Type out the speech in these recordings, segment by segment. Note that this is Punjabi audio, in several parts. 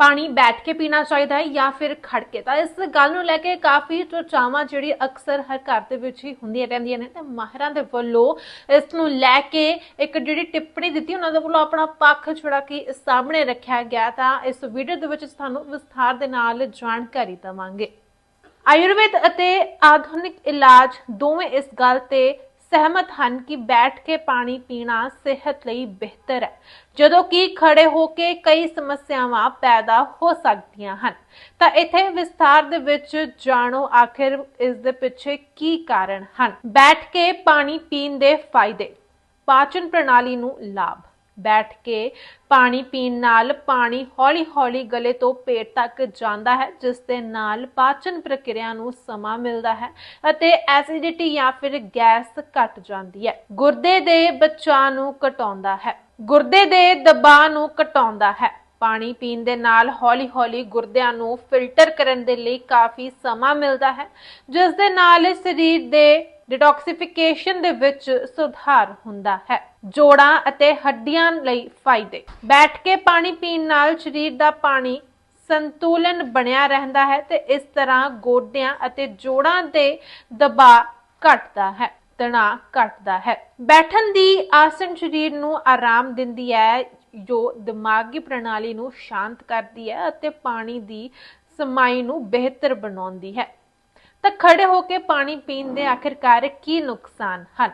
ਪਾਣੀ ਬੈਠ ਕੇ ਪੀਣਾ ਚਾਹੀਦਾ ਹੈ ਜਾਂ ਫਿਰ ਖੜ ਕੇ। ਤਾਂ ਇਸ ਗੱਲ ਨੂੰ ਲੈ ਕੇ ਕਾਫੀ ਚਰਚਾਵਾਂ ਜਿਹੜੀ ਅਕਸਰ ਹਰ ਘਰ ਦੇ ਵਿੱਚ ਹੀ ਹੁੰਦੀਆਂ ਰਹਿੰਦੀਆਂ ਨੇ ਤੇ ਮਾਹਿਰਾਂ ਦੇ ਵੱਲੋਂ ਇਸ ਨੂੰ ਲੈ ਕੇ ਇੱਕ ਜਿਹੜੀ ਟਿੱਪਣੀ ਦਿੱਤੀ ਉਹਨਾਂ ਦੇ ਵੱਲੋਂ ਆਪਣਾ ਪੱਖ ਛੁੜਾ ਕੇ ਸਾਹਮਣੇ ਰੱਖਿਆ ਗਿਆ ਤਾਂ ਇਸ ਵੀਡੀਓ ਦੇ ਵਿੱਚ ਤੁਹਾਨੂੰ ਵਿਸਥਾਰ ਦੇ ਨਾਲ ਜਾਣਕਾਰੀ ਦਵਾਂਗੇ। ਆਯੁਰਵੇਦ ਅਤੇ ਆਧੁਨਿਕ ਇਲਾਜ ਦੋਵੇਂ ਇਸ ਗੱਲ ਤੇ ਸਹਿਮਤ ਹਨ ਕਿ ਬੈਠ ਕੇ ਪਾਣੀ ਪੀਣਾ ਸਿਹਤ ਲਈ ਬਿਹਤਰ ਹੈ। ਜਦੋਂ ਕਿ ਖੜੇ ਹੋ ਕੇ ਕਈ ਸਮੱਸਿਆਵਾਂ ਪੈਦਾ ਹੋ ਸਕਦੀਆਂ ਹਨ। ਤਾਂ ਇੱਥੇ ਵਿਸਥਾਰ ਦੇ ਵਿੱਚ ਜਾਣੋ ਆਖਿਰ ਇਸ ਦੇ ਪਿੱਛੇ ਕੀ ਕਾਰਨ ਹਨ। ਬੈਠ ਕੇ ਪਾਣੀ ਪੀਣ ਦੇ ਫਾਇਦੇ। ਪਾਚਨ ਪ੍ਰਣਾਲੀ ਨੂੰ ਲਾਭ। ਬੈਠ ਕੇ ਪਾਣੀ ਪੀਣ ਨਾਲ ਪਾਣੀ ਹੌਲੀ-ਹੌਲੀ ਗਲੇ ਤੋਂ ਪੇਟ ਤੱਕ ਜਾਂਦਾ ਹੈ, ਜਿਸ ਦੇ ਨਾਲ ਪਾਚਨ ਪ੍ਰਕਿਰਿਆ ਨੂੰ ਸਮਾਂ ਮਿਲਦਾ ਹੈ ਅਤੇ ਐਸਿਡਿਟੀ ਜਾਂ ਫਿਰ ਗੈਸ ਘਟ ਜਾਂਦੀ ਹੈ। ਗੁਰਦੇ ਦੇ ਬਚਾਅ ਨੂੰ ਘਟਾਉਂਦਾ ਹੈ। ਗੁਰਦੇ ਦੇ ਦਬਾਅ ਨੂੰ ਘਟਾਉਂਦਾ ਹੈ। ਪਾਣੀ ਪੀਣ ਦੇ ਨਾਲ ਹੌਲੀ-ਹੌਲੀ ਗੁਰਦਿਆਂ ਨੂੰ ਫਿਲਟਰ ਕਰਨ ਦੇ ਲਈ ਕਾਫੀ ਸਮਾਂ ਮਿਲਦਾ ਹੈ, ਜਿਸ ਦੇ ਨਾਲ ਸਰੀਰ ਦੇ ਡਿਟੌਕਸੀਫਿਕੇਸ਼ਨ ਦੇ ਵਿੱਚ ਸੁਧਾਰ ਹੁੰਦਾ ਹੈ। ਜੋੜਾਂ ਅਤੇ ਹੱਡੀਆਂ ਲਈ ਫਾਇਦੇ। ਬੈਠ ਕੇ ਪਾਣੀ ਪੀਣ ਨਾਲ ਸਰੀਰ ਦਾ ਪਾਣੀ ਸੰਤੁਲਨ ਬਣਿਆ ਰਹਿੰਦਾ ਹੈ ਤੇ ਇਸ ਤਰ੍ਹਾਂ ਗੋਡਿਆਂ ਅਤੇ ਜੋੜਾਂ ਦੇ ਦਬਾਅ ਘਟਦਾ ਹੈ, ਤਣਾਅ ਘਟਦਾ ਹੈ। ਬੈਠਣ ਦੀ ਆਸਨ ਸਰੀਰ ਨੂੰ ਆਰਾਮ ਦਿੰਦੀ ਹੈ, ਜੋ ਦਿਮਾਗੀ ਪ੍ਰਣਾਲੀ ਨੂੰ ਸ਼ਾਂਤ ਕਰਦੀ ਹੈ ਅਤੇ ਪਾਣੀ ਦੀ ਸਮਾਈ ਨੂੰ ਬਿਹਤਰ ਬਣਾਉਂਦੀ ਹੈ। ਤਾਂ ਖੜੇ ਹੋ ਕੇ ਪਾਣੀ ਪੀਣ ਦੇ ਆਖਿਰਕਾਰ ਕੀ ਨੁਕਸਾਨ? ਹਨ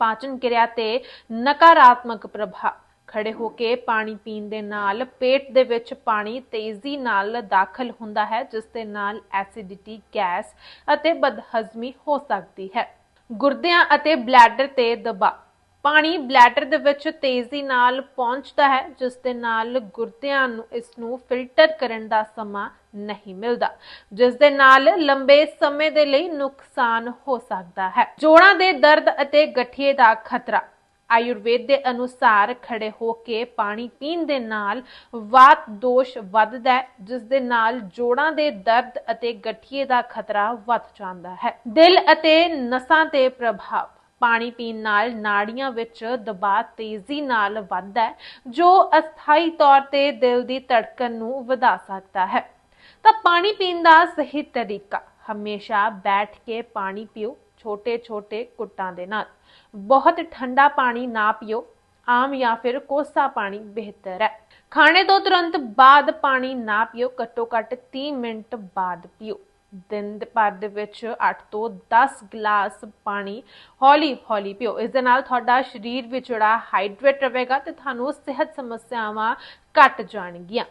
ਪਾਚਨ ਕਿਰਿਆ ਤੇ ਨਕਾਰਾਤਮਕ ਪ੍ਰਭਾਵ। ਖੜੇ ਹੋ ਕੇ ਪਾਣੀ ਪੀਣ ਦੇ ਨਾਲ ਪੇਟ ਦੇ ਵਿੱਚ ਪਾਣੀ ਤੇਜ਼ੀ ਨਾਲ ਦਾਖਲ ਹੁੰਦਾ ਹੈ, ਜਿਸ ਦੇ ਨਾਲ ਐਸਿਡਿਟੀ, ਗੈਸ ਅਤੇ ਬਦਹਜ਼ਮੀ ਹੋ ਸਕਦੀ ਹੈ। ਗੁਰਦਿਆਂ ਅਤੇ ਬਲੈਡਰ ਤੇ ਦਬਾਅ। ਪਾਣੀ ਬਲੈਡਰ ਦੇ ਵਿੱਚ ਤੇਜ਼ੀ ਨਾਲ ਪਹੁੰਚਦਾ ਹੈ, ਜਿਸ ਦੇ ਨਾਲ ਗੁਰਦਿਆਂ ਨੂੰ ਇਸ ਨੂੰ ਫਿਲਟਰ ਕਰਨ ਦਾ ਸਮਾਂ ਨਹੀਂ ਮਿਲਦਾ ਜਿਸ ਦੇ ਨਾਲ ਲੰਬੇ ਸਮੇਂ ਦੇ ਲਈ ਨੁਕਸਾਨ ਹੋ ਸਕਦਾ ਹੈ। ਜੋੜਾਂ ਦੇ ਦਰਦ ਅਤੇ ਗਠੀਏ ਦਾ ਖਤਰਾ, ਆਯੁਰਵੇਦ ਦੇ ਅਨੁਸਾਰ ਖੜੇ ਹੋ ਕੇ ਪਾਣੀ ਪੀਣ ਦੇ ਨਾਲ ਵਾਤ ਦੋਸ਼ ਵੱਧਦਾ ਹੈ ਜਿਸ ਦੇ ਨਾਲ ਜੋੜਾਂ ਦੇ ਦਰਦ ਅਤੇ ਗਠੀਏ ਦਾ ਖਤਰਾ ਵੱਧ ਜਾਂਦਾ ਹੈ। ਦਿਲ ਅਤੇ ਨਸਾਂ ਤੇ ਪ੍ਰਭਾਵ, ਪਾਣੀ ਪੀਣ ਨਾਲ ਨਾੜੀਆਂ ਵਿੱਚ ਦਬਾਅ ਤੇਜ਼ੀ ਨਾਲ ਵੱਧਦਾ ਹੈ, ਜੋ ਅਸਥਾਈ ਤੌਰ ਤੇ ਦਿਲ ਦੀ ਧੜਕਣ ਨੂੰ ਵਧਾ ਸਕਦਾ ਹੈ। ਤਾਂ ਪਾਣੀ ਪੀਣ ਦਾ ਸਹੀ ਤਰੀਕਾ। ਹਮੇਸ਼ਾ ਬੈਠ ਕੇ ਪਾਣੀ ਪੀਓ, ਛੋਟੇ-ਛੋਟੇ ਕੁੱਟਾਂ ਦੇ ਨਾਲ। ਬਹੁਤ ਠੰਡਾ ਪਾਣੀ ਨਾ ਪੀਓ, ਆਮ ਜਾਂ ਫਿਰ ਕੋਸਾ ਪਾਣੀ ਬਿਹਤਰ ਹੈ। ਖਾਣੇ ਤੋਂ ਤੁਰੰਤ ਬਾਅਦ ਪਾਣੀ ਨਾ ਪੀਓ, ਘੱਟੋ ਘੱਟ 30 ਮਿੰਟ ਬਾਅਦ ਪੀਓ। ਦਿਨ ਭਰ ਦੇ ਵਿੱਚ 8 ਤੋਂ 10 ਗਲਾਸ ਪਾਣੀ ਹੌਲੀ-ਹੌਲੀ ਪੀਓ। ਇਸ ਦੇ ਨਾਲ ਤੁਹਾਡਾ ਸਰੀਰ ਵਿੱਚ ਜਿਹੜਾ ਹਾਈਡਰੇਟ ਰਹੇਗਾ ਤੇ ਤੁਹਾਨੂੰ ਸਿਹਤ ਸਮੱਸਿਆਵਾਂ ਘਟ ਜਾਣਗੀਆਂ।